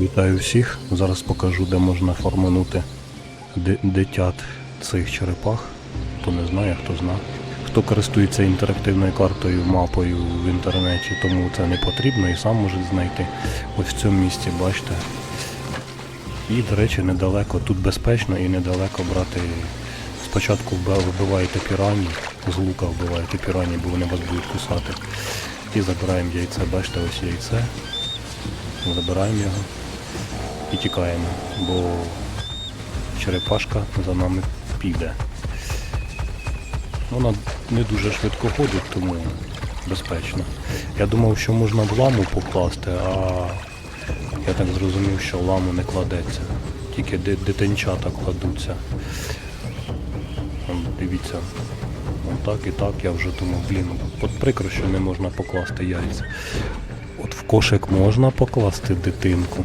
Вітаю всіх. Зараз покажу, де можна форманути дитят цих черепах. Хто не знає, хто зна. Хто користується інтерактивною картою, мапою в інтернеті, тому це не потрібно і сам може знайти. Ось в цьому місці, бачите. І, до речі, недалеко, тут безпечно і недалеко брати. Спочатку вбиваєте пірані, з лука вбиваєте пірані, бо вони вас будуть кусати. І забираємо яйце, бачите, ось яйце. Забираємо його і тікаємо, бо черепашка за нами піде. Вона не дуже швидко ходить, тому безпечно. Я думав, що можна в ламу покласти, а я так зрозумів, що в ламу не кладеться. Тільки дитинчата кладуться. Дивіться. Так і так я вже думав, блін, от прикро, що не можна покласти яйця. От в кошик можна покласти дитинку,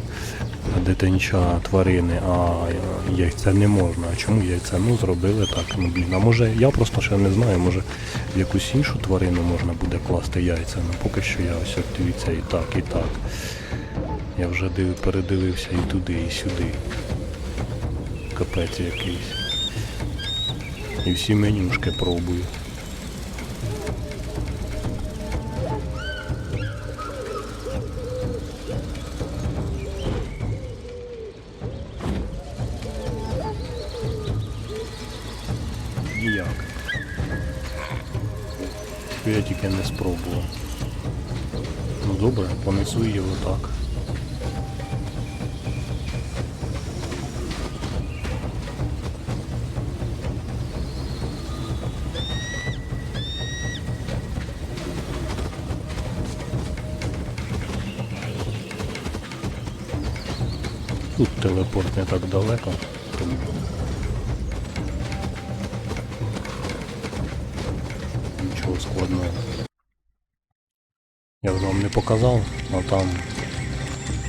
дитинча тварини, а яйця не можна. А чому яйця? Ну зробили так. Ну блін. А може я просто ще не знаю, може в якусь іншу тварину можна буде класти яйця. Ну поки що я ось дивіться і так, і так. Я вже див, передивився і туди, і сюди. Капець якийсь. І всі менюшки пробую. Ніяк. Що я тільки не спробував. Ну добре, понесу її отак. Тут телепорт не так далеко, тому складного. Я вам не показав, а там,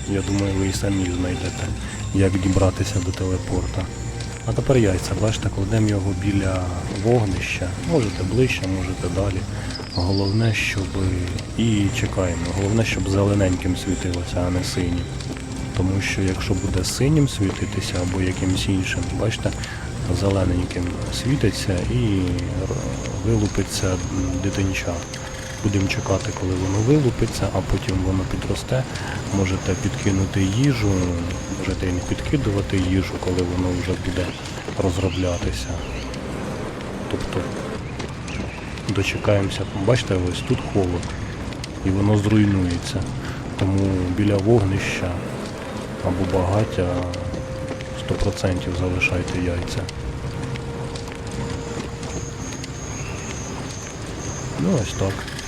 я думаю, ви і самі знайдете, як дібратися до телепорта. А тепер яйця, бачите, кладемо його біля вогнища. Можете ближче, можете далі. Головне, щоб. І чекаємо. Головне, щоб зелененьким світилося, а не синім. Тому що якщо буде синім світитися або якимось іншим, бачите, зелененьким світиться і вилупиться дитинча. Будемо чекати, коли воно вилупиться, а потім воно підросте. Можете підкинути їжу, можете і не підкидувати їжу, коли воно вже буде розроблятися. Тобто дочекаємося. Бачите, ось тут холод і воно зруйнується. Тому біля вогнища або багаття 100% залишайте яйця. Ну ось так.